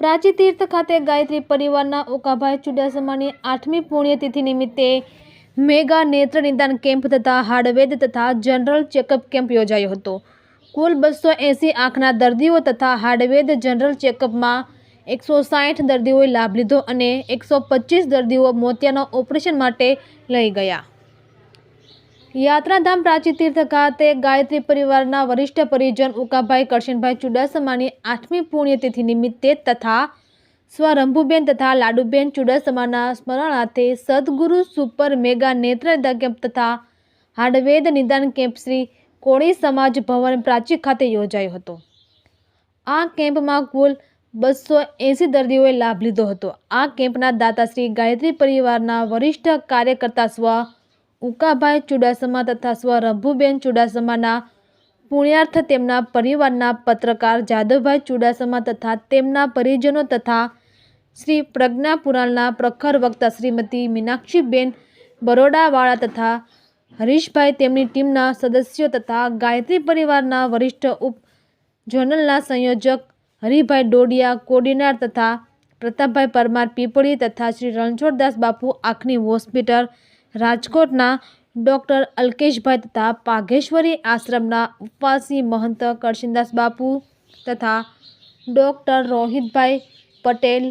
પ્રાચી તીર્થ ખાતે ગાયત્રી પરિવારના ઓકાભાઈ ચુડાસમાની આઠમી પુણ્યતિથિ નિમિત્તે મેગા નેત્ર નિદાન કેમ્પ તથા હાર્ડવેદ તથા જનરલ ચેકઅપ કેમ્પ યોજાયો હતો. કુલ બસો એંસી આંખના દર્દીઓ તથા હાર્ડવેદ જનરલ ચેકઅપમાં એકસો સાઠ દર્દીઓએ લાભ લીધો અને એકસો પચીસ દર્દીઓ મોતિયાના ઓપરેશન માટે લઈ ગયા. યાત્રાધામ પ્રાચી તીર્થ ખાતે ગાયત્રી પરિવારના વરિષ્ઠ પરિજન ઉકાભાઈ કરશનભાઈ ચુડાસમાની આઠમી પુણ્યતિથિ નિમિત્તે તથા સ્વરંભુબેન તથા લાડુબેન ચુડાસમાના સ્મરણાર્થે સદગુરુ સુપર મેગા નેત્ર નિદાન કેમ્પ તથા હાડવેદ નિદાન કેમ્પ શ્રી કોળી સમાજ ભવન પ્રાચી ખાતે યોજાયો હતો. આ કેમ્પમાં કુલ બસો એંસી દર્દીઓએ લાભ લીધો હતો. આ કેમ્પના દાતા શ્રી ગાયત્રી પરિવારના વરિષ્ઠ કાર્યકર્તા સ્વ ઉકાભાઈ ચુડાસમા તથા સ્વ રભુબેન ચુડાસમાના પુણ્યાર્થ તેમના પરિવારના પત્રકાર જાદવભાઈ ચુડાસમા તથા તેમના પરિજનો તથા શ્રી પ્રજ્ઞા પુરાણના પ્રખર વક્તા શ્રીમતી મીનાક્ષીબેન બરોડાવાળા તથા હરીશભાઈ તેમની ટીમના સદસ્યો તથા ગાયત્રી પરિવારના વરિષ્ઠ ઉપ જોનલના સંયોજક હરિભાઈ ડોડિયા, કોડીનાર તથા પ્રતાપભાઈ પરમાર પીપળી તથા શ્રી રણછોડદાસ બાપુ આંખની હોસ્પિટલ રાજકોટના ડૉક્ટર અલ્કેશભાઈ તથા પાઘેશ્વરી આશ્રમના ઉપવાસી મહંત કરશનદાસ બાપુ તથા ડૉક્ટર રોહિતભાઈ પટેલ,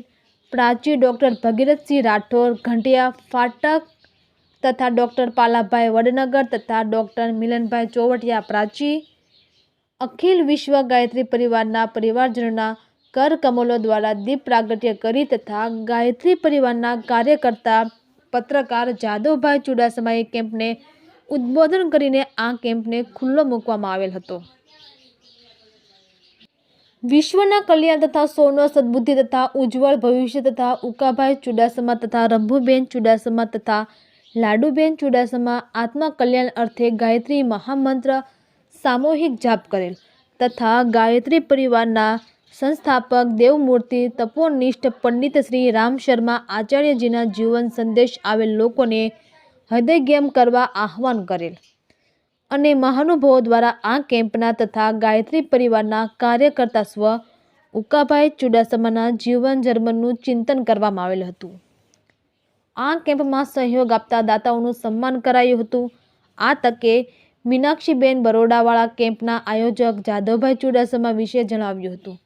પ્રાચી ડૉક્ટર ભગીરથસિંહ રાઠોર ઘંટિયા ફાટક તથા ડૉક્ટર પાલાભાઈ વડનગર તથા ડૉક્ટર મિલનભાઈ ચોવટિયા પ્રાચી, અખિલ વિશ્વ ગાયત્રી પરિવારના પરિવારજનોના કર કમલો દ્વારા દીપ પ્રાગટ્ય કરી તથા ગાયત્રી પરિવારના કાર્યકર્તા પત્રકાર જાદવભાઈ ચુડાસમાએ કેમ્પને ઉદ્બોધન કરીને આ કેમ્પને ખુલ્લો મૂકવામાં આવેલ હતો. વિશ્વના કલ્યાણ તથા સૌનો સદબુદ્ધિ તથા ઉજ્જવળ ભવિષ્ય તથા ઉકાભાઈ ચુડાસમા તથા રંભુબેન ચુડાસમા તથા લાડુબેન ચુડાસમા આત્મા કલ્યાણ અર્થે ગાયત્રી મહામંત્ર સામૂહિક જાપ કરેલ તથા ગાયત્રી પરિવારના સંસ્થાપક દેવમૂર્તિ તપોનિષ્ઠ પંડિત શ્રી રામ શર્મા આચાર્યજીના જીવન સંદેશ આવેલ લોકોને હૃદયગેમ કરવા આહવાન કરેલ. અને મહાનુભાવો દ્વારા આ કેમ્પના તથા ગાયત્રી પરિવારના કાર્યકર્તા સ્વ ઉકાભાઈ ચુડાસમાના જીવન જર્મનનું ચિંતન કરવામાં આવેલ હતું. આ કેમ્પમાં સહયોગ આપતા દાતાઓનું સન્માન કરાયું હતું. આ તકે મીનાક્ષીબેન બરોડાવાળા કેમ્પના આયોજક જાદવભાઈ ચુડાસમા વિશે જણાવ્યું હતું.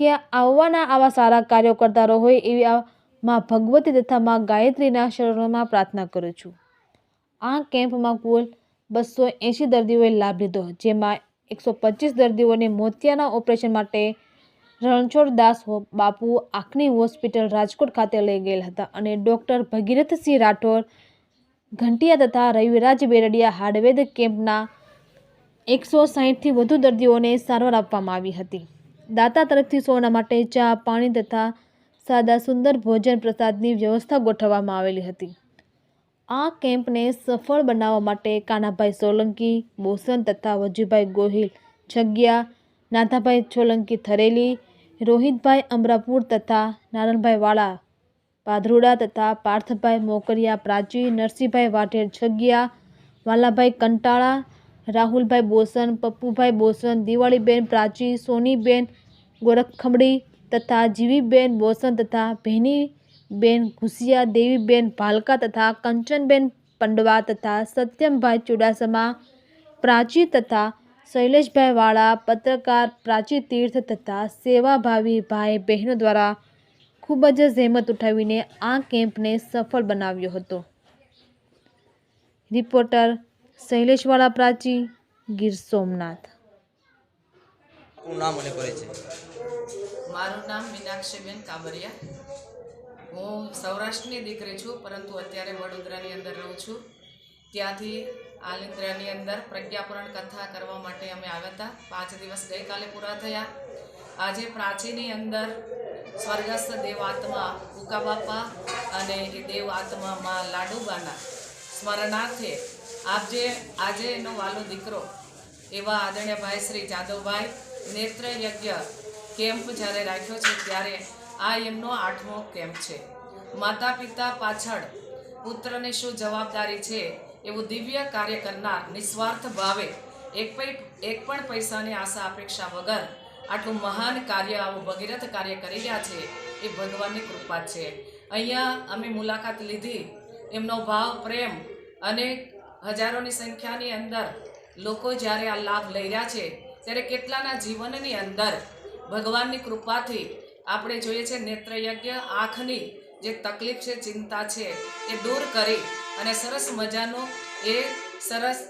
કે આવવાના આવા સારા કાર્યો કરતા રહો એવી માં ભગવતી તથા માં ગાયત્રીના શરણોમાં પ્રાર્થના કરું છું. આ કેમ્પમાં કુલ બસો એંશી દર્દીઓએ લાભ લીધો, જેમાં એકસો પચીસ દર્દીઓને મોતિયાના ઓપરેશન માટે રણછોડ દાસ બાપુ આંખની હોસ્પિટલ રાજકોટ ખાતે લઈ ગયેલા હતા અને ડૉક્ટર ભગીરથસિંહ રાઠોડ, ઘંટિયા તથા રવિરાજ બેરડિયા હાર્ડવેદ કેમ્પના એકસો સાહીઠથી વધુ દર્દીઓને સારવાર આપવામાં આવી હતી. દાતા તરફથી સૌના માટે ચા, પાણી તથા સાદા સુંદર ભોજન પ્રસાદની વ્યવસ્થા ગોઠવવામાં આવેલી હતી. આ કેમ્પને સફળ બનાવવા માટે કાનાભાઈ સોલંકી, બોસન તથા વજુભાઈ ગોહિલ, જગ્યા, નાથાભાઈ સોલંકી થરેલી, રોહિતભાઈ અમરાપુર તથા નારણભાઈ વાળા, પાધરુડા તથા પાર્થભાઈ મોકરિયા, પ્રાચી નરસિંહભાઈ વાઢેર જગ્યા, વાલાભાઈ કંટાળા રાહુલભાઈ બોસન, પપ્પુભાઈ બોસન, દિવાળીબેન પ્રાચી, સોનીબેન ગોરખખમડી તથા જીવીબેન બોસન તથા ભેનીબેન ઘુસિયા, દેવીબેન ભાલકા તથા કંચનબેન પંડવા તથા સત્યમભાઈ ચુડાસમા પ્રાચી તથા શૈલેષભાઈ વાળા પત્રકાર, પ્રાચી તીર્થ તથા સેવાભાવી ભાઈ બહેનો દ્વારા ખૂબ જ જહેમત ઉઠાવીને આ કેમ્પને સફળ બનાવ્યો હતો. રિપોર્ટર શૈલેષવાળા પ્રાચી ગીર સોમનાથ. નામ અને પરિચય. મારું નામ મીનાક્ષીબેન કાબરિયા હું સૌરાષ્ટ્રની દીકરી છું પરંતુ અત્યારે વડોદરાની અંદર રહું છું. ત્યાંથી આલિંદ્રાની અંદર પ્રજ્ઞાપુરાણ કથા કરવા માટે અમે આવ્યા હતા. પાંચ દિવસ ગઈકાલે પૂરા થયા. આજે પ્રાચીની અંદર સ્વર્ગસ્થ દેવ આત્મા ઉકા બાપા અને એ દેવ આત્મામાં લાડુબાના સ્મરણાર્થે આપ જે આજે એનો વાલો દીકરો, એવા આદરણીય ભાઈ શ્રી જાદવભાઈ નેત્ર યજ્ઞ કેમ્પ જ્યારે રાખ્યો છે ત્યારે આ એમનો આઠમો કેમ્પ છે. માતા પિતા પાછળ પુત્રને શું જવાબદારી છે એવું દિવ્ય કાર્ય કરનાર નિસ્વાર્થ ભાવે એક એક પણ પૈસાની આશા અપેક્ષા વગર આટલું મહાન કાર્ય, આવું ભગીરથ કાર્ય કરી રહ્યા છે એ ભગવાનની કૃપા છે. અહીંયા અમે મુલાકાત લીધી. એમનો ભાવ, પ્રેમ અને હજારોની સંખ્યાની અંદર લોકો જ્યારે આ લાભ લઈ રહ્યા છે, ત્યારે કેટલાના જીવનની અંદર ભગવાનની કૃપાથી આપણે જોઈએ છે નેત્રયજ્ઞ આંખની જે તકલીફ છે, ચિંતા છે, એ દૂર કરી અને સરસ મજાનું એ સરસ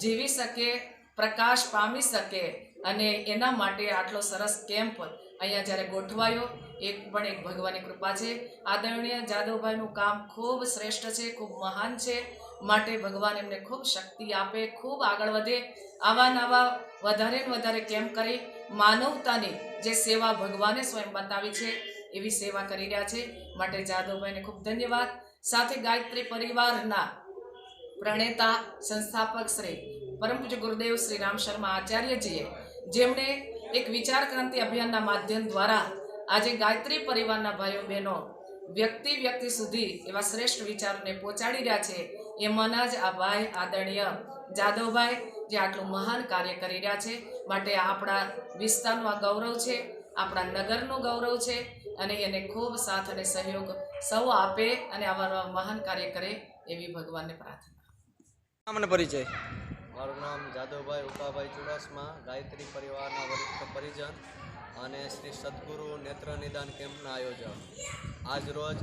જીવી શકે, પ્રકાશ પામી શકે અને એના માટે આટલો સરસ કેમ્પ અહીંયા જ્યારે ગોઠવાયો એક પણ એક ભગવાનની કૃપા છે. આદરણીય જાદવભાઈનું કામ ખૂબ શ્રેષ્ઠ છે, ખૂબ મહાન છે. માટે ભગવાન એમને ખૂબ શક્તિ આપે, ખૂબ આગળ વધે, આવા નવા વધારે ને વધારે કેમ્પ કરી માનવતાની જે સેવા ભગવાને સ્વયં બતાવી છે, એવી સેવા કરી રહ્યા છે. માટે જાદવભાઈને ખૂબ ધન્યવાદ. સાથે ગાયત્રી પરિવારના પ્રણેતા સંસ્થાપક શ્રી પરમ પૂજ્ય ગુરુદેવ શ્રી રામ શર્મા આચાર્યજીએ, જેમણે એક વિચાર ક્રાંતિ અભિયાનના માધ્યમ દ્વારા આજે ગાયત્રી પરિવારના ભાઈઓ બહેનો વ્યક્તિ વ્યક્તિ સુધી એવા શ્રેષ્ઠ વિચારોને પહોંચાડી રહ્યા છે. એમાંના જ આ ભાઈ આદરણીય જાદવભાઈ જે આટલું મહાન કાર્ય કરી રહ્યા છે માટે આપણા વિસ્તારનું આ ગૌરવ છે આપણા નગરનું ગૌરવ છે અને એને ખૂબ સાથ અને સહયોગ સૌ આપે અને આવા મહાન કાર્ય કરે એવી ભગવાનને પ્રાર્થના. નામ પરિચય? મારું નામ જાદવભાઈ ઉપાભાઈ ચુડાસમા ગાયત્રી પરિવારના વરિષ્ઠ પરિજન. અને શ્રી સદગુરુ નેત્ર નિદાન કેમ્પના આયોજક આજ રોજ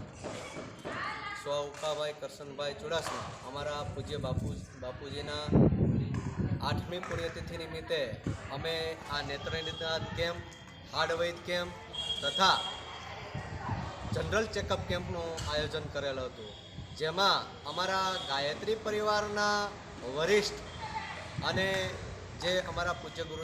સ્વ ઉકાભાઈ કરશનભાઈ ચુડાસમા, અમારા પૂજ્ય બાપુ બાપુજીના આઠમી પુણ્યતિથિ નિમિત્તે અમે આ નેત્ર નિદાન કેમ્પ હાર્ડવૈદ કેમ્પ તથા જનરલ ચેકઅપ કેમ્પનું આયોજન કરેલું હતું. જેમાં અમારા ગાયત્રી પરિવારના વરિષ્ઠ અને જે અમારા પૂજ્ય ગુરુ